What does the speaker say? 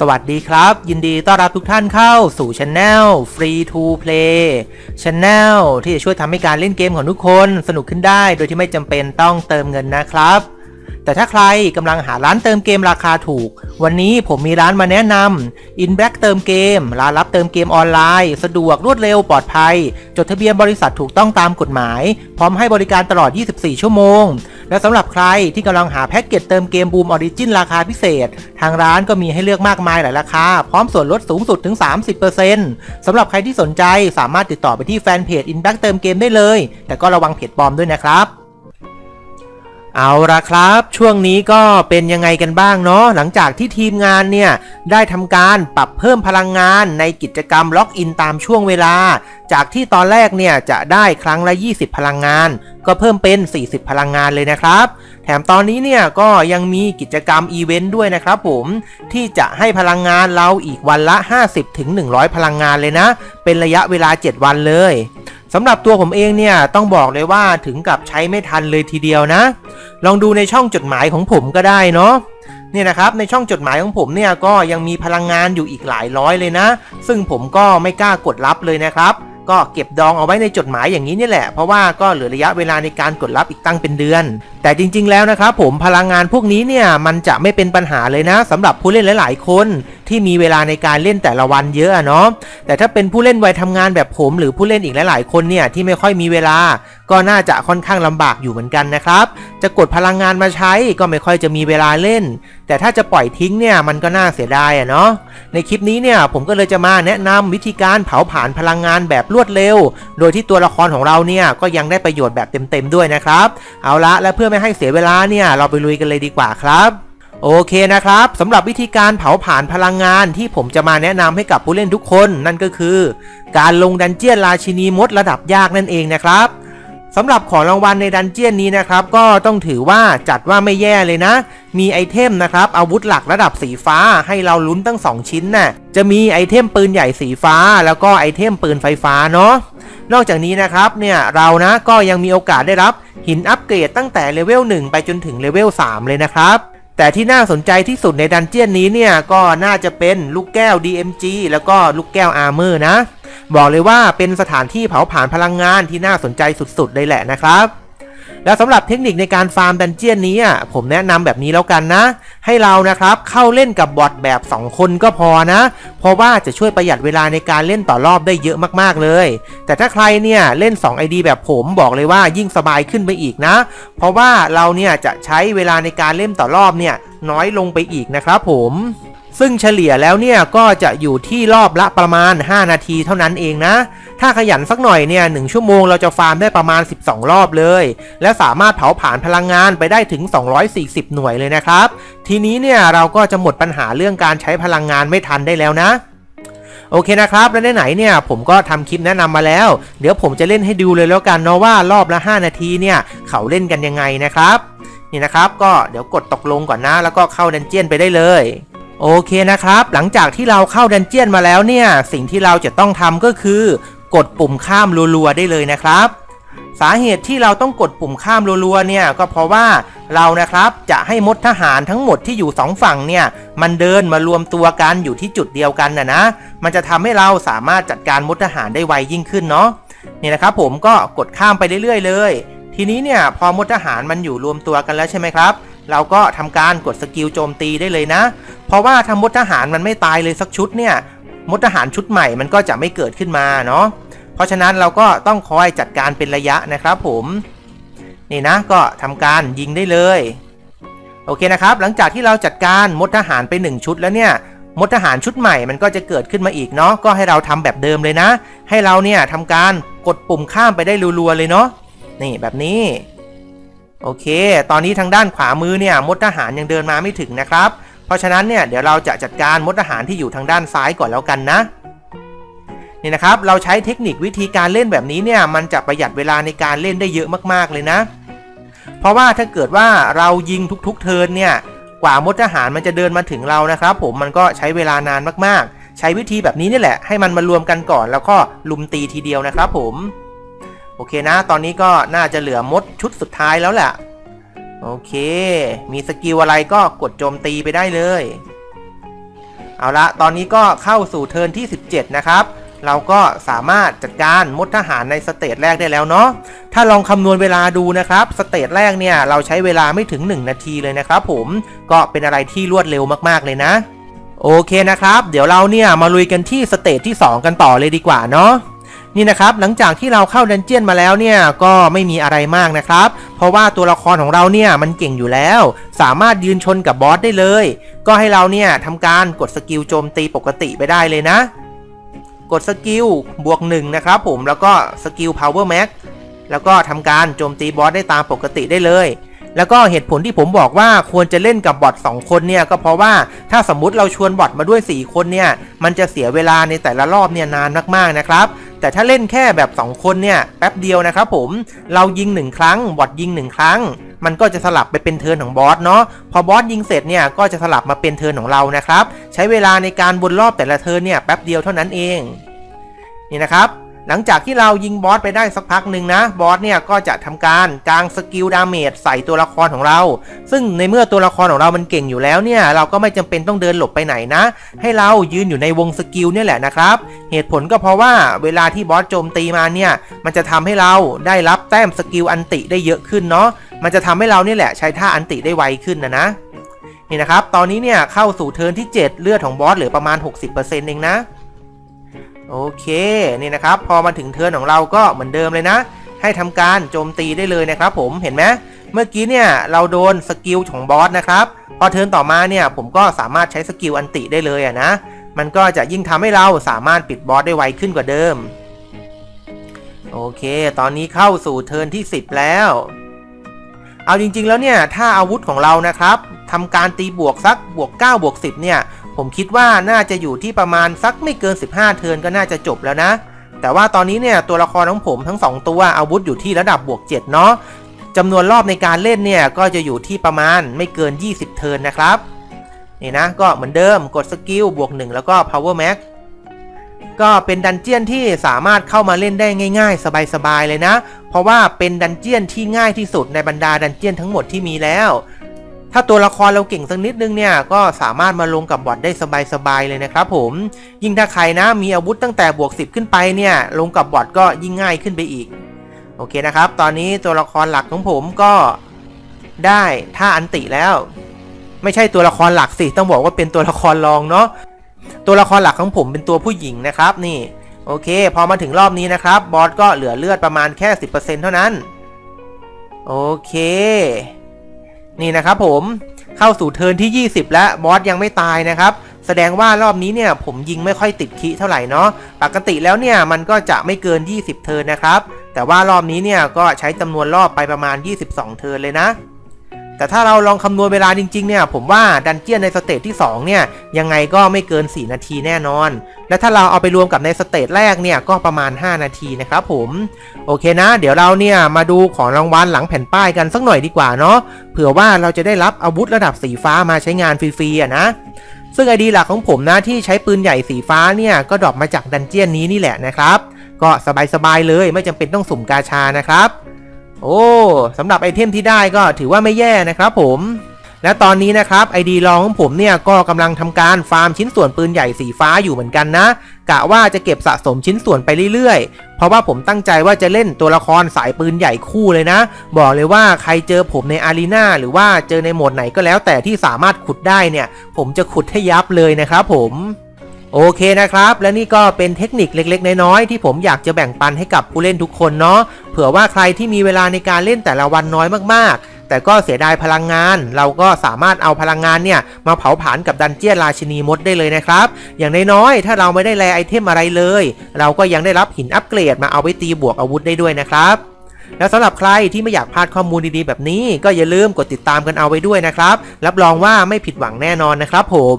สวัสดีครับ ยินดีต้อนรับทุกท่านเข้าสู่ช anel Free to Play Channel ที่จะช่วยทำให้การเล่นเกมของทุกคนสนุกขึ้นได้โดยที่ไม่จำเป็นต้องเติมเงินนะครับ แต่ถ้าใครกำลังหาร้านเติมเกมราคาถูก วันนี้ผมมีร้านมาแนะนำ In Black เติมเกม ร้านรับเติมเกมออนไลน์ สะดวกรวดเร็วปลอดภัย จดทะเบียนบริษัทถูกต้องตามกฎหมาย พร้อมให้บริการตลอด 24 ชั่วโมง และสำหรับใครที่กำลังหาแพ็กเกจเติมเกมบูมออริจินราคาพิเศษ ทางร้านก็มีให้เลือกมากมายหลายราคา พร้อมส่วนลดสูงสุดถึง 30%สำหรับใครที่สนใจสามารถติดต่อไปที่แฟนเพจ Inback เติมเกมได้เลย แต่ก็ระวังเพจปลอมด้วยนะครับ เอาละครับ ช่วงนี้ก็เป็นยังไงกันบ้างเนาะหลังจากที่ทีมงานเนี่ย ได้ทำการปรับเพิ่มพลังงานในกิจกรรมล็อกอินตามช่วงเวลา จากที่ตอนแรกเนี่ย จะได้ครั้งละ 20 พลังงาน ก็เพิ่มเป็น 40 พลังงานเลยนะครับ แถมตอนนี้เนี่ย ก็ยังมีกิจกรรมอีเวนต์ด้วยนะครับผมที่จะให้พลังงานเราอีกวันละ 50ถึง100 พลังงานเลยนะ เป็นระยะเวลา 7 วันเลย สำหรับตัวผมเองเนี่ยต้องบอกเลยว่าถึงกับใช้ไม่ทันเลยทีเดียวนะ ลองดูในช่องจดหมายของผมก็ได้เนาะเนี่ยนะครับในช่องจดหมายของผมเนี่ยก็ยังมีพลังงานอยู่อีกหลายร้อยเลยนะ ซึ่งผมก็ไม่กล้ากดรับเลยนะครับ ก็เก็บดองเอาไว้ในจดหมายอย่างนี้นี่แหละ เพราะว่าก็เหลือระยะเวลาในการกดรับอีกตั้งเป็นเดือน แต่จริง ๆ แล้วนะครับผมพลังงานพวกนี้เนี่ยมันจะไม่เป็นปัญหาเลยนะสำหรับผู้เล่นหลาย ๆ คน ที่มีเวลาในการเล่นแต่ละวันเยอะเนาะแต่ถ้าเป็นผู้เล่นวัยทำงานแบบผม หรือผู้เล่นอีกหลายๆคนเนี่ยที่ไม่ค่อยมีเวลา ก็น่าจะค่อนข้างลำบากอยู่เหมือนกันนะครับ จะกดพลังงานมาใช้ก็ไม่ค่อยจะมีเวลาเล่น แต่ถ้าจะปล่อยทิ้งเนี่ยมันก็น่าเสียดายอะเนาะในคลิปนี้เนี่ยผมก็เลยจะมาแนะนำวิธีการเผาผลาญพลังงานแบบรวดเร็ว โดยที่ตัวละครของเราเนี่ยก็ยังได้ประโยชน์แบบเต็มๆด้วยนะครับ เอาละและเพื่อไม่ให้เสียเวลาเนี่ยเราไปลุยกันเลยดีกว่าครับ โอเคนะครับสำหรับวิธีการเผาผลาญพลังงานที่ผมจะมาแนะนำให้กับผู้เล่นทุกคน นั่นก็คือ การลงดันเจียนราชินีมดระดับยากนั่นเองนะครับสำหรับของรางวัลในดันเจียนนี้นะครับ ก็ต้องถือว่าจัดว่าไม่แย่เลยนะ มีไอเทมนะครับ อาวุธหลักระดับสีฟ้าให้เราลุ้นตั้ง 2 ชิ้นน่ะจะมีไอเทมปืนใหญ่สีฟ้า แล้วก็ไอเทมปืนไฟฟ้าเนาะนอกจากนี้นะครับเนี่ยเรานะก็ยังมีโอกาสได้รับหินอัปเกรดตั้งแต่เลเวล1ไปจนถึงเลเวล3เลยนะครับ แต่ที่น่าสนใจที่สุดในดันเจียนนี้เนี่ยก็น่าจะเป็นลูกแก้ว DMG แล้วก็ลูกแก้วอาร์เมอร์นะ บอกเลยว่าเป็นสถานที่เผาผลาญพลังงานที่น่าสนใจสุดๆเลยแหละนะครับ แล้วสำหรับเทคนิคในการฟาร์มดันเจียนนี้อะผมแนะนำแบบนี้แล้วกันนะ ให้เรานะครับเข้าเล่นกับบอทแบบ 2 คนก็พอนะ เพราะว่าจะช่วยประหยัดเวลาในการเล่นต่อรอบได้เยอะมากๆเลย แต่ถ้าใครเนี่ยเล่น 2 ID แบบผมบอกเลยว่ายิ่งสบายขึ้นไปอีกนะ เพราะว่าเราเนี่ยจะใช้เวลาในการเล่นต่อรอบเนี่ยน้อยลงไปอีกนะครับผมซึ่งเฉลี่ยแล้วเนี่ยก็จะอยู่ที่รอบละประมาณ 5 นาทีเท่านั้นเองนะ ถ้าขยันสักหน่อยเนี่ยหชั่วโมงเราจะฟาร์มได้ประมาณ 12 รอบเลย และสามารถเผาผลาญพลังงานไปได้ถึง 240 หน่วยเลยนะครับ ทีนี้เนี่ยเราก็จะหมดปัญหาเรื่องการใช้พลังงานไม่ทันได้แล้วนะโอเคนะครับ และไหนเนี่ยผมก็ทำคลิปแนะนำมาแล้ว เดี๋ยวผมจะเล่นให้ดูเลยแล้วกันเนาะว่ารอบละ 5 นาทีเนี่ยเขาเล่นกันยังไงนะครับ นี่นะครับก็เดี๋ยวกดตกลงก่อนนะ แล้วก็เข้าดันเจียนไปได้เลยโอเคนะครับ หลังจากที่เราเข้าดันเจียนมาแล้วเนี่ย สิ่งที่เราจะต้องทำก็คือ กดปุ่มข้ามรัวๆได้เลยนะครับ สาเหตุที่เราต้องกดปุ่มข้ามรัวๆเนี่ยก็เพราะว่าเรานะครับจะให้มดทหารทั้งหมดที่อยู่สองฝั่งเนี่ยมันเดินมารวมตัวกันอยู่ที่จุดเดียวกันนะนะ มันจะทำให้เราสามารถจัดการมดทหารได้ไวยิ่งขึ้นเนาะนี่นะครับผมก็กดข้ามไปเรื่อยๆ เลย ทีนี้เนี่ยพอมดทหารมันอยู่รวมตัวกันแล้วใช่ไหมครับเราก็ทำการกดสกิลโจมตีได้เลยนะ เพราะว่าถ้ามดทหารมันไม่ตายเลยสักชุดเนี่ย มดทหารชุดใหม่มันก็จะไม่เกิดขึ้นมาเนาะเพราะฉะนั้นเราก็ต้องคอยจัดการเป็นระยะนะครับผม นี่นะก็ทำการยิงได้เลย โอเคนะครับ หลังจากที่เราจัดการมดทหารไป 1 ชุดแล้วเนี่ยมดทหารชุดใหม่มันก็จะเกิดขึ้นมาอีกเนาะก็ให้เราทำแบบเดิมเลยนะ ให้เราเนี่ยทำการกดปุ่มข้ามไปได้รัวๆเลยเนาะนี่แบบนี้โอเค ตอนนี้ทางด้านขวามือเนี่ยมดทหารยังเดินมาไม่ถึงนะครับ เพราะฉะนั้นเนี่ยเดี๋ยวเราจะจัดการมดทหารที่อยู่ทางด้านซ้ายก่อนแล้วกันนะนี่นะครับเราใช้เทคนิควิธีการเล่นแบบนี้เนี่ยมันจะประหยัดเวลาในการเล่นได้เยอะมากๆเลยนะ เพราะว่าถ้าเกิดว่าเรายิงทุกๆเทิร์นเนี่ยกว่ามดทหารมันจะเดินมาถึงเรานะครับ ผมมันก็ใช้เวลานานมากๆ ใช้วิธีแบบนี้นี่แหละให้มันมารวมกันก่อนแล้วก็ลุมตีทีเดียวนะครับผม โอเคนะ ตอนนี้ก็น่าจะเหลือมดชุดสุดท้ายแล้วแหละ โอเค มีสกิลอะไรก็กดโจมตีไปได้เลย เอาละตอนนี้ก็เข้าสู่เทิร์นที่ 17 นะครับ เราก็สามารถจัดการมดทหารในสเตจแรกได้แล้วเนาะ ถ้าลองคำนวณเวลาดูนะครับ สเตจแรกเนี่ยเราใช้เวลาไม่ถึง 1 นาทีเลยนะครับผม ก็เป็นอะไรที่รวดเร็วมากๆเลยนะ โอเคนะครับ เดี๋ยวเราเนี่ยมาลุยกันที่สเตจที่ 2 กันต่อเลยดีกว่าเนาะ นี่นะครับหลังจากที่เราเข้าดันเจียนมาแล้วเนี่ยก็ไม่มีอะไรมากนะครับ เพราะว่าตัวละครของเราเนี่ยมันเก่งอยู่แล้ว สามารถยืนชนกับบอสได้เลย ก็ให้เราเนี่ยทำการกดสกิลโจมตีปกติไปได้เลยนะ กดสกิลบวกหนึ่งนะครับผมแล้วก็สกิล power max แล้วก็ทำการโจมตีบอสได้ตามปกติได้เลยแล้วก็เหตุผลที่ผมบอกว่าควรจะเล่นกับบอท2คนเนี่ยก็เพราะว่าถ้าสมมุติเราชวนบอทมาด้วย 4 คนเนี่ยมันจะเสียเวลาในแต่ละรอบเนี่ยนานมากๆนะครับ แต่ถ้าเล่นแค่แบบ 2 คนเนี่ยแป๊บเดียวนะครับผมเรายิง 1 ครั้งบอดยิง 1 ครั้ง มันก็จะสลับไปเป็นเทิร์นของบอสเนาะพอบอสยิงเสร็จเนี่ยก็จะสลับมาเป็นเทิร์นของเรานะครับใช้เวลาในการวนรอบแต่ละเทิร์นเนี่ยแป๊บเดียวเท่านั้นเองนี่นะครับ หลังจากที่เรายิงบอสไปได้สักพักหนึ่งนะ บอสเนี่ยก็จะทำการกางสกิลดาเมจใส่ตัวละครของเรา ซึ่งในเมื่อตัวละครของเรามันเก่งอยู่แล้วเนี่ย เราก็ไม่จำเป็นต้องเดินหลบไปไหนนะ ให้เรายืนอยู่ในวงสกิลเนี่ยแหละนะครับ เหตุผลก็เพราะว่าเวลาที่บอสโจมตีมาเนี่ย มันจะทำให้เราได้รับแต้มสกิลอันติได้เยอะขึ้นเนาะ มันจะทำให้เราเนี่ยแหละใช้ท่าอันติได้ไวขึ้นนะนะ นี่นะครับ ตอนนี้เนี่ยเข้าสู่เทิร์นที่ 7 เลือดของบอสเหลือประมาณ 60%เองนะ โอเคนี่นะครับ พอมาถึงเทิร์นของเราก็เหมือนเดิมเลยนะ ให้ทำการโจมตีได้เลยนะครับ ผมเห็นไหมเมื่อกี้เนี่ยเราโดนสกิลของบอสนะครับพอเทิร์นต่อมาเนี่ยผมก็สามารถใช้สกิลอันติได้เลยอะนะมันก็จะยิ่งทำให้เราสามารถปิดบอสได้ไวขึ้นกว่าเดิม โอเค ตอนนี้เข้าสู่เทิร์นที่ 10 แล้ว เอาจริงๆแล้วเนี่ยถ้าอาวุธของเรานะครับทำการตีบวกสักบวก 9 บวก 10 เนี่ย ผมคิดว่าน่าจะอยู่ที่ประมาณสักไม่เกิน 15 เทิร์นก็น่าจะจบแล้วนะ แต่ว่าตอนนี้เนี่ยตัวละครของผมทั้ง 2 ตัวอาวุธอยู่ที่ระดับบวก 7 เนาะจำนวนรอบในการเล่นเนี่ยก็จะอยู่ที่ประมาณไม่เกิน 20 เทิร์นนะครับนี่นะก็เหมือนเดิมกดสกิลบวก 1 แล้วก็ power max ก็เป็นดันเจียนที่สามารถเข้ามาเล่นได้ง่าย ๆ สบายๆเลยนะ เพราะว่าเป็นดันเจียนที่ง่ายที่สุดในบรรดาดันเจียนทั้งหมดที่มีแล้ว ถ้าตัวละครเราเก่งสักนิดนึงเนี่ยก็สามารถมาลงกับบอทได้สบายๆเลยนะครับผม ยิ่งถ้าใครนะมีอาวุธตั้งแต่บวก 10 ขึ้นไปเนี่ยลงกับบอทก็ยิ่งง่ายขึ้นไปอีก โอเคนะครับ ตอนนี้ตัวละครหลักของผมก็ได้ท่าอันติแล้ว ไม่ใช่ตัวละครหลักสิต้องบอกว่าเป็นตัวละครรองเนาะตัวละครหลักของผมเป็นตัวผู้หญิงนะครับนี่โอเค พอมาถึงรอบนี้นะครับ บอสก็เหลือเลือดประมาณแค่ 10%เท่านั้น โอเค นี่นะครับผมเข้าสู่เทิร์นที่ 20 แล้วบอสยังไม่ตายนะครับ แสดงว่ารอบนี้เนี่ยผมยิงไม่ค่อยติดคิเท่าไหร่เนาะปกติแล้วเนี่ยมันก็จะไม่เกิน 20 เทิร์นนะครับ แต่ว่ารอบนี้เนี่ยก็ใช้จำนวนรอบไปประมาณ 22 เทิร์นเลยนะ แต่ถ้าเราลองคำนวณเวลาจริงๆเนี่ยผมว่าดันเจียนในสเตจที่ 2 เนี่ย ยังไงก็ไม่เกิน 4 นาทีแน่นอน และถ้าเราเอาไปรวมกับในสเตจแรกเนี่ยก็ประมาณ 5 นาทีนะครับผม โอเคนะ เดี๋ยวเราเนี่ยมาดูของรางวัลหลังแผ่นป้ายกันสักหน่อยดีกว่าเนาะเผื่อว่าเราจะได้รับอาวุธระดับสีฟ้ามาใช้งานฟรีๆอะนะซึ่งไอดีหลักของผมนะที่ใช้ปืนใหญ่สีฟ้าเนี่ยก็ดรอปมาจากดันเจียนนี้นี่แหละนะครับ ก็สบายๆเลยไม่จำเป็นต้องสุ่มกาชานะครับ โอ้สำหรับไอเทมที่ได้ก็ถือว่าไม่แย่นะครับผมและตอนนี้นะครับไอดีลองของผมเนี่ยก็กำลังทำการฟาร์มชิ้นส่วนปืนใหญ่สีฟ้าอยู่เหมือนกันนะ กะว่าจะเก็บสะสมชิ้นส่วนไปเรื่อยๆ เพราะว่าผมตั้งใจว่าจะเล่นตัวละครสายปืนใหญ่คู่เลยนะ บอกเลยว่าใครเจอผมในอารีนาหรือว่าเจอในโหมดไหนก็แล้วแต่ที่สามารถขุดได้เนี่ย ผมจะขุดให้ยับเลยนะครับผม โอเคนะครับ และนี่ก็เป็นเทคนิคเล็กๆ น้อยๆที่ผมอยากจะแบ่งปันให้กับผู้เล่นทุกคนเนาะเผื่อว่าใครที่มีเวลาในการเล่นแต่ละวันน้อยมากๆ แต่ก็เสียดายพลังงาน เราก็สามารถเอาพลังงานเนี่ยมาเผาผลาญกับดันเจียนราชินีมดได้เลยนะครับ อย่างน้อยๆถ้าเราไม่ได้แลไอเทมอะไรเลย เราก็ยังได้รับหินอัปเกรดมาเอาไว้ตีบวกอาวุธได้ด้วยนะครับแล้วสำหรับใครที่ไม่อยากพลาดข้อมูลดีๆแบบนี้ ก็อย่าลืมกดติดตามกันเอาไว้ด้วยนะครับ รับรองว่าไม่ผิดหวังแน่นอนนะครับผม